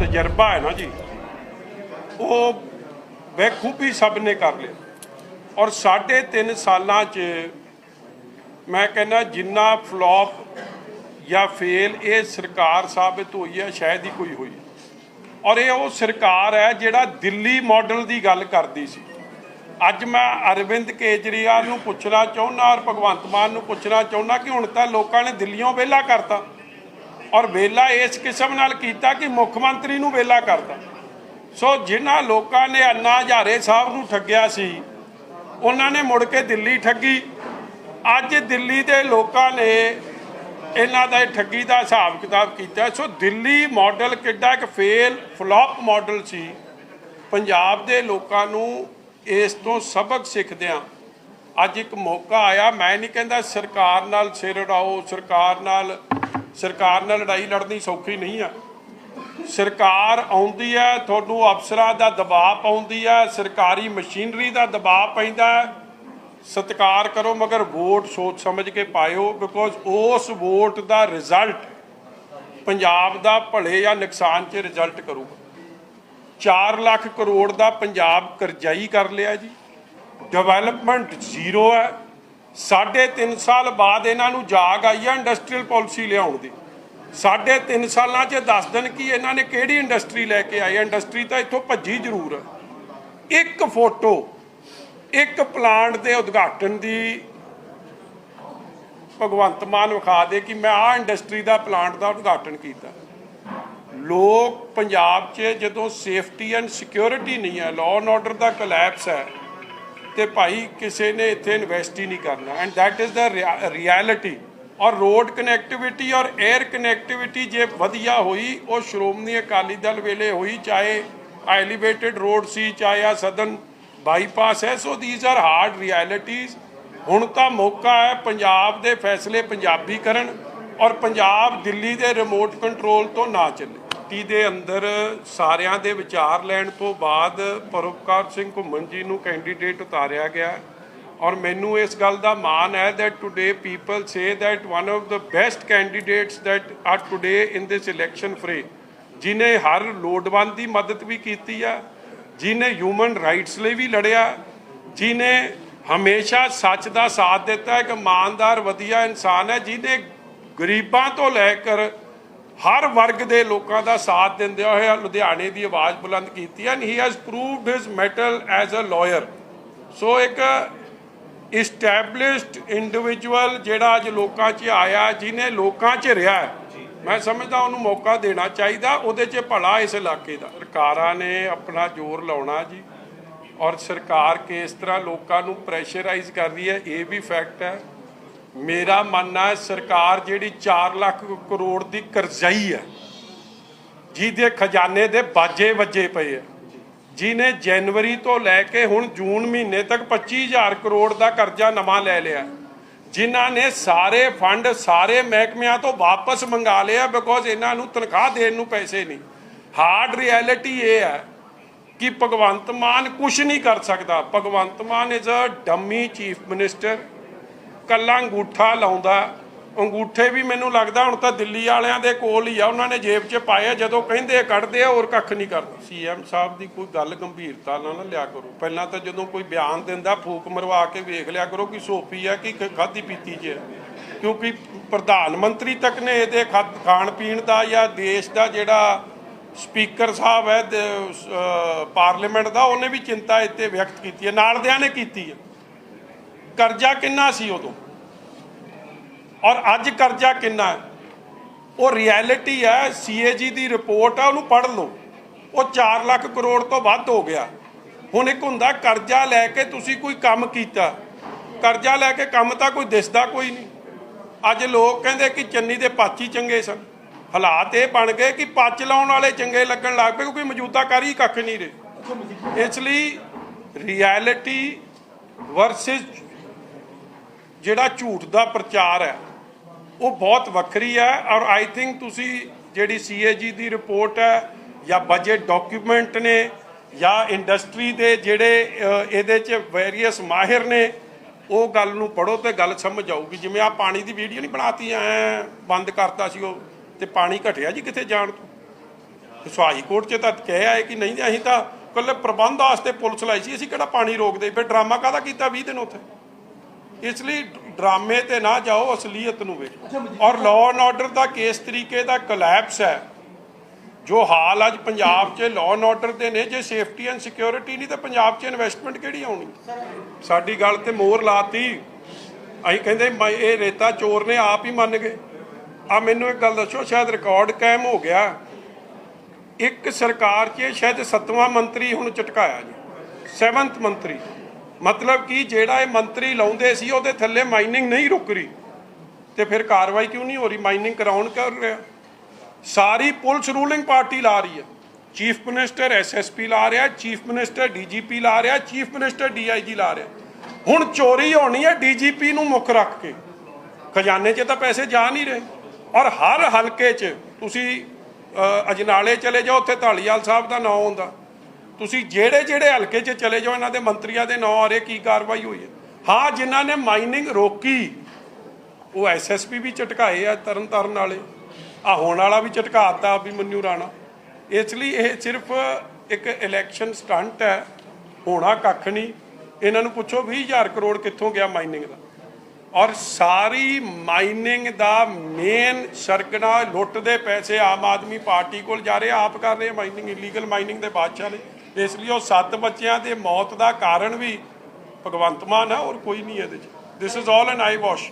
ਤਜਰਬਾ ਹੈ ਨਾ ਜੀ। ਉਹ ਬਖੂਬੀ ਸਭ ਨੇ ਕਰ ਲਿਆ। ਔਰ ਸਾਢੇ ਤਿੰਨ ਸਾਲਾਂ 'ਚ ਮੈਂ ਕਹਿੰਦਾ ਜਿੰਨਾ ਫਲॉप ਜਾਂ ਫੇਲ ਇਹ ਸਰਕਾਰ ਸਾਬਿਤ ਹੋਈ ਹੈ, ਸ਼ਾਇਦ ਹੀ ਕੋਈ ਹੋਈ। ਔਰ ਇਹ ਉਹ ਸਰਕਾਰ ਹੈ ਜਿਹੜਾ ਦਿੱਲੀ ਮਾਡਲ ਦੀ ਗੱਲ ਕਰਦੀ ਸੀ। ਅੱਜ ਮੈਂ ਅਰਵਿੰਦ ਕੇਜਰੀਵਾਲ ਨੂੰ ਪੁੱਛਣਾ ਚਾਹੁੰਦਾ ਔਰ ਭਗਵੰਤ ਮਾਨ ਨੂੰ ਪੁੱਛਣਾ ਚਾਹੁੰਦਾ ਕਿ ਹੁਣ ਤਾਂ ਲੋਕਾਂ ਨੇ ਦਿੱਲੀੋਂ ਵਿਹਲਾ ਕਰਤਾ। ਔਰ ਵੇਲਾ ਇਸ ਕਿਸਮ ਨਾਲ ਕੀਤਾ ਕਿ ਮੁੱਖ ਮੰਤਰੀ ਨੂੰ ਵਿਹਲਾ ਕਰਤਾ। ਸੋ ਜਿਨ੍ਹਾਂ ਲੋਕਾਂ ਨੇ ਅੰਨਾ ਹਜ਼ਾਰੇ ਸਾਹਿਬ ਨੂੰ ਠੱਗਿਆ ਸੀ, ਉਹਨਾਂ ਨੇ ਮੁੜ ਕੇ ਦਿੱਲੀ ਠੱਗੀ। ਅੱਜ ਦਿੱਲੀ ਦੇ ਲੋਕਾਂ ਨੇ ਇਹਨਾਂ ਦਾ ਠੱਗੀ ਦਾ ਹਿਸਾਬ ਕਿਤਾਬ ਕੀਤਾ। ਸੋ ਦਿੱਲੀ ਮਾਡਲ ਕਿੱਡਾ ਇੱਕ ਫੇਲ ਫਲॉप ਮਾਡਲ ਸੀ। ਪੰਜਾਬ ਦੇ ਲੋਕਾਂ ਨੂੰ ਇਸ ਤੋਂ ਸਬਕ ਸਿੱਖਦਿਆਂ ਅੱਜ ਇੱਕ ਮੌਕਾ ਆਇਆ। ਮੈਂ ਨਹੀਂ ਕਹਿੰਦਾ ਸਰਕਾਰ ਨਾਲ ਸਿਰ ਉਡਾਓ, ਸਰਕਾਰ ਨਾਲ ਸਰਕਾਰ ਨਾਲ ਲੜਾਈ ਲੜਨੀ ਸੌਖੀ ਨਹੀਂ ਆ। ਸਰਕਾਰ ਆਉਂਦੀ ਹੈ, ਤੁਹਾਨੂੰ ਅਫਸਰਾਂ ਦਾ ਦਬਾਅ ਪਾਉਂਦੀ ਹੈ, ਸਰਕਾਰੀ ਮਸ਼ੀਨਰੀ ਦਾ ਦਬਾਅ ਪੈਂਦਾ ਹੈ। ਸਤਿਕਾਰ ਕਰੋ, ਮਗਰ ਵੋਟ ਸੋਚ ਸਮਝ ਕੇ ਪਾਇਓ ਬਿਕੋਜ਼ ਉਸ ਵੋਟ ਦਾ ਰਿਜ਼ਲਟ ਪੰਜਾਬ ਦਾ ਭਲੇ ਜਾਂ ਨੁਕਸਾਨ 'ਚ ਰਿਜ਼ਲਟ ਕਰੂਗਾ। 4 ਲੱਖ ਕਰੋੜ ਦਾ ਪੰਜਾਬ ਕਰਜ਼ਾਈ ਕਰ ਲਿਆ ਜੀ। ਡਿਵੈਲਪਮੈਂਟ ਜ਼ੀਰੋ ਹੈ। ਸਾਢੇ ਤਿੰਨ ਸਾਲ ਬਾਅਦ ਇਹਨਾਂ ਨੂੰ ਜਾਗ ਆਈ ਹੈ ਇੰਡਸਟਰੀਅਲ ਪਾਲਿਸੀ ਲਿਆਉਣ ਦੀ। ਸਾਢੇ ਤਿੰਨ ਸਾਲਾਂ 'ਚ ਦੱਸ ਦੇਣ ਕਿ ਇਹਨਾਂ ਨੇ ਕਿਹੜੀ ਇੰਡਸਟਰੀ ਲੈ ਕੇ ਆਈ ਇੰਡਸਟਰੀ ਤਾਂ ਇੱਥੋਂ ਭੱਜੀ ਜ਼ਰੂਰ। ਹੈ ਇੱਕ ਫੋਟੋ, ਇੱਕ ਪਲਾਂਟ ਦੇ ਉਦਘਾਟਨ ਦੀ ਭਗਵੰਤ ਮਾਨ ਵਿਖਾ ਦੇ ਕਿ ਮੈਂ ਆਹ ਇੰਡਸਟਰੀ ਦਾ ਪਲਾਂਟ ਦਾ ਉਦਘਾਟਨ ਕੀਤਾ। ਲੋਕ ਪੰਜਾਬ 'ਚ ਜਦੋਂ ਸੇਫਟੀ ਐਂਡ ਸਿਕਿਉਰਿਟੀ ਨਹੀਂ ਹੈ ਲਾਅ ਐਂਡ ਆਰਡਰ ਦਾ ਕੋਲੈਪਸ ਹੈ ਤੇ ਭਾਈ ਕਿਸੇ ਨੇ ਇੱਥੇ ਇਨਵੈਸਟ ਹੀ ਨਹੀਂ ਕਰਨਾ। And that is the reality ਔਰ ਰੋਡ ਕਨੈਕਟੀਵਿਟੀ ਔਰ 에ਅਰ ਕਨੈਕਟੀਵਿਟੀ ਜੇ ਵਧੀਆ ਹੋਈ, ਉਹ ਸ਼੍ਰੋਮਣੀ ਅਕਾਲੀ ਦਲ ਵੇਲੇ ਹੋਈ, ਚਾਹੇ ਐਲੀਵੇਟਿਡ ਰੋਡ ਸੀ, ਚਾਹੇ ਆ ਸਦਨ ਬਾਈਪਾਸ ਹੈ so these are hard realities ਹੁਣ ਤਾਂ ਮੌਕਾ ਹੈ ਪੰਜਾਬ ਦੇ ਫੈਸਲੇ ਪੰਜਾਬੀ ਕਰਨ ਔਰ ਪੰਜਾਬ ਦਿੱਲੀ ਦੇ ਰਿਮੋਟ ਕੰਟਰੋਲ ਤੋਂ ਨਾ ਚੱਲੇ। ਟੀ ਦੇ ਅੰਦਰ ਸਾਰਿਆਂ ਦੇ ਵਿਚਾਰ ਲੈਣ ਤੋਂ ਬਾਅਦ ਪਰਉਪਕਾਰ ਸਿੰਘ ਘੁੰਮਣ ਜੀ ਨੂੰ ਕੈਂਡੀਡੇਟ ਉਤਾਰਿਆ ਗਿਆ। ਔਰ ਮੈਨੂੰ ਇਸ ਗੱਲ ਦਾ ਮਾਣ ਹੈ that today people say that one of the best candidates that are today in this election fray, ਜਿਨੇ ਹਰ ਲੋੜਵੰਦ ਦੀ ਮਦਦ ਵੀ ਕੀਤੀ ਆ, ਜਿਨੇ ਹਿਊਮਨ ਰਾਈਟਸ ਲਈ ਵੀ ਲੜਿਆ, ਜਿਨੇ ਹਮੇਸ਼ਾ ਸੱਚ ਦਾ ਸਾਥ ਦਿੱਤਾ, ਇੱਕ ਇਮਾਨਦਾਰ, ਵਧੀਆ ਇਨਸਾਨ ਹੈ, ਜਿਨੇ ਗਰੀਬਾਂ ਤੋਂ ਲੈ ਕਰ ਹਰ ਵਰਗ ਦੇ ਲੋਕਾਂ ਦਾ ਸਾਥ ਦਿੰਦੇ ਹੋਏ ਲੁਧਿਆਣੇ ਦੀ ਆਵਾਜ਼ ਬੁਲੰਦ ਕੀਤੀ and he has proved his mettle as a liar so ਇੱਕ ਇਸਟੈਬਲਿਸ਼ਡ ਇੰਡੀਵਿਜੂਅਲ ਜਿਹੜਾ ਅੱਜ ਲੋਕਾਂ 'ਚ ਆਇਆ, ਜਿਹਨੇ ਲੋਕਾਂ 'ਚ ਰਿਹਾ ਮੈਂ ਸਮਝਦਾ ਉਹਨੂੰ ਮੌਕਾ ਦੇਣਾ ਚਾਹੀਦਾ, ਉਹਦੇ 'ਚ ਭਲਾ ਇਸ ਇਲਾਕੇ ਦਾ। ਸਰਕਾਰਾਂ ਨੇ ਆਪਣਾ ਜ਼ੋਰ ਲਾਉਣਾ ਜੀ, ਔਰ ਸਰਕਾਰ ਕਿਸ ਤਰ੍ਹਾਂ ਲੋਕਾਂ ਨੂੰ ਪ੍ਰੈਸ਼ਰਾਈਜ਼ ਕਰ ਰਹੀ ਹੈ, ਇਹ ਵੀ ਫੈਕਟ ਹੈ। ਮੇਰਾ ਮੰਨਣਾ ਹੈ ਸਰਕਾਰ ਜਿਹੜੀ 4 ਲੱਖ ਕਰੋੜ ਦੀ ਕਰਜ਼ਾਈ ਹੈ, ਜਿਹਦੇ ਖਜ਼ਾਨੇ ਦੇ ਬਾਜੇ ਵੱਜੇ ਪਏ ਆ ਜਿਨੇ ਜਨਵਰੀ ਤੋਂ ਲੈ ਕੇ ਹੁਣ ਜੂਨ ਮਹੀਨੇ ਤੱਕ 25000 ਕਰੋੜ ਦਾ ਕਰਜ਼ਾ ਨਵਾਂ ਲੈ ਲਿਆ। ਜਿਨ੍ਹਾਂ ਨੇ ਸਾਰੇ ਫੰਡ ਸਾਰੇ ਮਹਿਕਮਿਆਂ ਤੋਂ ਵਾਪਸ ਮੰਗਾ ਲਿਆ ਬਿਕੋਜ਼ ਇਹਨਾਂ ਨੂੰ ਤਨਖਾਹ ਦੇਣ ਨੂੰ ਪੈਸੇ ਨਹੀਂ। ਹਾਰਡ ਰਿਐਲਿਟੀ ਇਹ ਹੈ ਕਿ ਭਗਵੰਤ ਮਾਨ ਕੁਝ ਨਹੀਂ ਕਰ ਸਕਦਾ। Bhagwant Mann is a dummy chief minister ਕੱਲਾ ਅੰਗੂਠਾ ਲਾਉਂਦਾ। ਅੰਗੂਠੇ ਵੀ ਮੈਨੂੰ ਲੱਗਦਾ ਹੁਣ ਤਾਂ ਦਿੱਲੀ ਵਾਲਿਆਂ ਦੇ ਕੋਲ ਹੀ ਆ। ਉਹਨਾਂ ਨੇ ਜੇਬ 'ਚ ਪਾਏ ਜਦੋਂ ਕਹਿੰਦੇ ਕੱਢਦੇ ਆ, ਹੋਰ ਕੱਖ ਨਹੀਂ ਕਰਦੇ। ਸੀਐਮ ਸਾਹਿਬ ਦੀ ਕੋਈ ਗੱਲ ਗੰਭੀਰਤਾ ਨਾਲ ਨਾ ਲਿਆ ਕਰੋ। ਪਹਿਲਾਂ ਤਾਂ ਜਦੋਂ ਕੋਈ ਬਿਆਨ ਦਿੰਦਾ, ਫੂਕ ਮਰਵਾ ਕੇ ਵੇਖ ਲਿਆ ਕਰੋ ਕਿ ਸੋਫੀ ਆ ਕਿ ਖਾਦੀ ਪੀਤੀ 'ਚ ਹੈ। ਕਿਉਂਕਿ ਪ੍ਰਧਾਨ ਮੰਤਰੀ ਤੱਕ ਨੇ ਇਹਦੇ ਖਾ- ਖਾਣ ਪੀਣ ਦਾ ਜਾਂ ਦੇਸ਼ ਦਾ ਜਿਹੜਾ ਸਪੀਕਰ ਸਾਹਿਬ ਹੈ ਪਾਰਲੀਮੈਂਟ ਦਾ, ਉਹਨੇ ਵੀ ਚਿੰਤਾ ਇੱਥੇ ਵਿਅਕਤ ਕੀਤੀ ਹੈ। ਨਾਲ ਦਿਆਂ ਨੇ ਕੀਤੀ ਹੈ। ਕਰਜ਼ਾ ਕਿੰਨਾ ਸੀ ਉਦੋਂ? ਔਰ ਅੱਜ ਕਰਜ਼ਾ ਕਿੰਨਾ ਉਹ ਰਿਐਲਿਟੀ ਹੈ ਸੀਏਜੀ ਦੀ ਰਿਪੋਰਟ ਆ, ਉਹਨੂੰ ਪੜ੍ਹ ਲਓ। ਉਹ 4 ਲੱਖ ਕਰੋੜ ਤੋਂ ਵੱਧ ਹੋ ਗਿਆ। ਹੁਣ ਇੱਕ ਹੁੰਦਾ, ਕਰਜ਼ਾ ਲੈ ਕੇ ਤੁਸੀਂ ਕੋਈ ਕੰਮ ਕੀਤਾ। ਕਰਜ਼ਾ ਲੈ ਕੇ ਕੰਮ ਤਾਂ ਕੋਈ ਦਿਸਦਾ ਕੋਈ ਨਹੀਂ। ਅੱਜ ਲੋਕ ਕਹਿੰਦੇ ਕਿ ਚੰਨੀ ਦੇ ਪਾਚੀ ਚੰਗੇ ਸਨ। ਹਾਲਾਤ ਇਹ ਬਣ ਗਏ ਕਿ ਪੱਚ ਲਾਉਣ ਵਾਲੇ ਚੰਗੇ ਲੱਗਣ ਲੱਗ ਪਏ ਕਿਉਂਕਿ ਮੌਜੂਦਾ ਕਰ ਹੀ ਕੱਖ ਨਹੀਂ ਰਹੇ। ਇਸ ਲਈ ਰਿਐਲਿਟੀ ਵਰਸਸ ਜਿਹੜਾ ਝੂਠ ਦਾ ਪ੍ਰਚਾਰ ਹੈ, ਉਹ ਬਹੁਤ ਵੱਖਰੀ ਹੈ ਔਰ ਆਈ ਥਿੰਕ ਤੁਸੀਂ ਜਿਹੜੀ ਸੀਏਜੀ ਦੀ ਰਿਪੋਰਟ ਹੈ ਜਾਂ ਬਜਟ ਡਾਕੂਮੈਂਟ ਨੇ ਜਾਂ ਇੰਡਸਟਰੀ ਦੇ ਜਿਹੜੇ ਇਹਦੇ 'ਚ ਵੇਰੀਅਸ ਮਾਹਿਰ ਨੇ, ਉਹ ਗੱਲ ਨੂੰ ਪੜੋ ਤੇ ਗੱਲ ਸਮਝ ਆਊਗੀ। ਜਿਵੇਂ ਆ ਪਾਣੀ ਦੀ ਵੀਡੀਓ ਨਹੀਂ ਬਣਾਤੀ, ਐ ਬੰਦ ਕਰਤਾ ਸੀ ਉਹ ਤੇ ਪਾਣੀ ਘਟਿਆ ਜੀ ਕਿੱਥੇ ਜਾਣ ਤੋਂ? ਸੁਹਾਈ ਕੋਰਟ 'ਚ ਤਾਂ ਕਹਿ ਹੈ ਕਿ ਨਹੀਂ, ਅਸੀਂ ਤਾਂ ਕੱਲੇ ਪ੍ਰਬੰਧ ਵਾਸਤੇ ਪੁਲਿਸ ਲਾਈ ਸੀ, ਅਸੀਂ ਕਿਹੜਾ ਪਾਣੀ ਰੋਕਦੇ? ਫਿਰ ਡਰਾਮਾ ਕਾਹਦਾ ਕੀਤਾ 20 ਦਿਨ ਉੱਥੇ? ਇਸ ਲਈ ਡਰਾਮੇ ਤੇ ਨਾ ਜਾਓ, ਅਸਲੀਅਤ ਨੂੰ ਵੇਖੋ। ਔਰ ਲਾਅ ਐਂਡ ਆਰਡਰ ਦਾ ਕਿਸ ਤਰੀਕੇ ਦਾ ਕੋਲੈਪਸ ਹੈ। ਜੋ ਹਾਲ ਅੱਜ ਪੰਜਾਬ 'ਚ ਲਾਅ ਐਂਡ ਆਰਡਰ ਦੇ ਨੇ, ਜੇ ਸੇਫਟੀ ਐਂਡ ਸਿਕਿਉਰਿਟੀ ਨਹੀਂ, ਤਾਂ ਪੰਜਾਬ 'ਚ ਇਨਵੈਸਟਮੈਂਟ ਕਿਹੜੀ ਆਉਣੀ? ਸਾਡੀ ਗੱਲ ਤੇ ਮੋਹਰ ਲਾਤੀ। ਅਸੀਂ ਕਹਿੰਦੇ ਇਹ ਰੇਤਾ ਚੋਰ ਨੇ ਆਪ ਹੀ ਮੰਨ ਗਏ। ਆ, ਮੈਨੂੰ ਇੱਕ ਗੱਲ ਦੱਸੋ, ਸ਼ਾਇਦ ਰਿਕਾਰਡ ਕਾਇਮ ਹੋ ਗਿਆ। ਇੱਕ ਸਰਕਾਰ 'ਚ ਸ਼ਾਇਦ ਸੱਤਵਾਂ ਮੰਤਰੀ ਹੁਣ ਚਟਕਾਇਆ ਜੀ। 7th ਮੰਤਰੀ। ਮਤਲਬ ਕਿ ਜਿਹੜਾ ਇਹ ਮੰਤਰੀ ਲਾਉਂਦੇ ਸੀ, ਉਹਦੇ ਥੱਲੇ ਮਾਈਨਿੰਗ ਨਹੀਂ ਰੁਕ ਰਹੀ। ਤੇ ਫਿਰ ਕਾਰਵਾਈ ਕਿਉਂ ਨਹੀਂ ਹੋ ਰਹੀ? ਮਾਈਨਿੰਗ ਕਰਾਉਣ ਕਰ ਰਿਹਾ। ਸਾਰੀ ਪੁਲਿਸ ਰੂਲਿੰਗ ਪਾਰਟੀ ਲਾ ਰਹੀ ਹੈ। ਚੀਫ ਮਿਨਿਸਟਰ ਐਸਐਸਪੀ ਲਾ ਰਿਹਾ ਚੀਫ ਮਿਨਿਸਟਰ ਡੀਜੀਪੀ ਲਾ ਰਿਹਾ ਚੀਫ ਮਿਨਿਸਟਰ ਡੀਆਈਜੀ ਲਾ ਰਿਹਾ। ਹੁਣ ਚੋਰੀ ਹੋਣੀ ਹੈ ਡੀਜੀਪੀ ਨੂੰ ਮੁੱਖ ਰੱਖ ਕੇ। ਖਜ਼ਾਨੇ 'ਚ ਤਾਂ ਪੈਸੇ ਜਾ ਨਹੀਂ ਰਹੇ। ਔਰ ਹਰ ਹਲਕੇ 'ਚ ਤੁਸੀਂ ਅਜਨਾਲੇ ਚਲੇ ਜਾਓ, ਉੱਥੇ ਢਾਲੀਵਾਲ ਸਾਹਿਬ ਦਾ ਨਾਂ ਆਉਂਦਾ ਤੁਸੀਂ ਜਿਹੜੇ ਜਿਹੜੇ ਹਲਕੇ 'ਚ ਚਲੇ ਜਾਓ ਇਹਨਾਂ ਦੇ ਮੰਤਰੀਆਂ ਦੇ ਨਾਂ ਆ ਰਹੇ ਕੀ ਕਾਰਵਾਈ ਹੋਈ ਹੈ? ਹਾਂ ਜਿਨ੍ਹਾਂ ਨੇ ਮਾਈਨਿੰਗ ਰੋਕੀ ਉਹ ਐਸਐਸਪੀ ਵੀ ਝਟਕਾਏ ਆ ਤਰਨ ਤਾਰਨ ਵਾਲੇ। ਆ ਹੋਣ ਵਾਲਾ ਵੀ ਝਟਕਾਤਾ ਵੀ ਮਨਿਊ ਰਾਣਾ। ਇਸ ਲਈ ਇਹ ਸਿਰਫ ਇੱਕ ਇਲੈਕਸ਼ਨ ਸਟੰਟ ਹੈ ਹੋਣਾ ਕੱਖ ਨਹੀਂ। ਇਹਨਾਂ ਨੂੰ ਪੁੱਛੋ 20000 ਕਰੋੜ ਕਿੱਥੋਂ ਗਿਆ ਮਾਈਨਿੰਗ ਦਾ? ਔਰ ਸਾਰੀ ਮਾਈਨਿੰਗ ਦਾ ਮੇਨ ਸ਼ਰਗਣਾ ਲੁੱਟਦੇ ਪੈਸੇ ਆਮ ਆਦਮੀ ਪਾਰਟੀ ਕੋਲ ਜਾ ਰਹੇ ਆ, ਆਪ ਕਰ ਰਹੇ ਮਾਈਨਿੰਗ ਇਲੀਗਲ ਮਾਈਨਿੰਗ ਦੇ ਬਾਦਸ਼ਾਹ ਨੇ। ਇਸ ਲਈ ਉਹ ਸੱਤ ਬੱਚਿਆਂ ਦੇ ਮੌਤ ਦਾ ਕਾਰਨ ਵੀ ਭਗਵੰਤ ਮਾਨ ਹੈ ਔਰ ਕੋਈ ਨਹੀਂ ਇਹਦੇ 'ਚ। This is all N I wash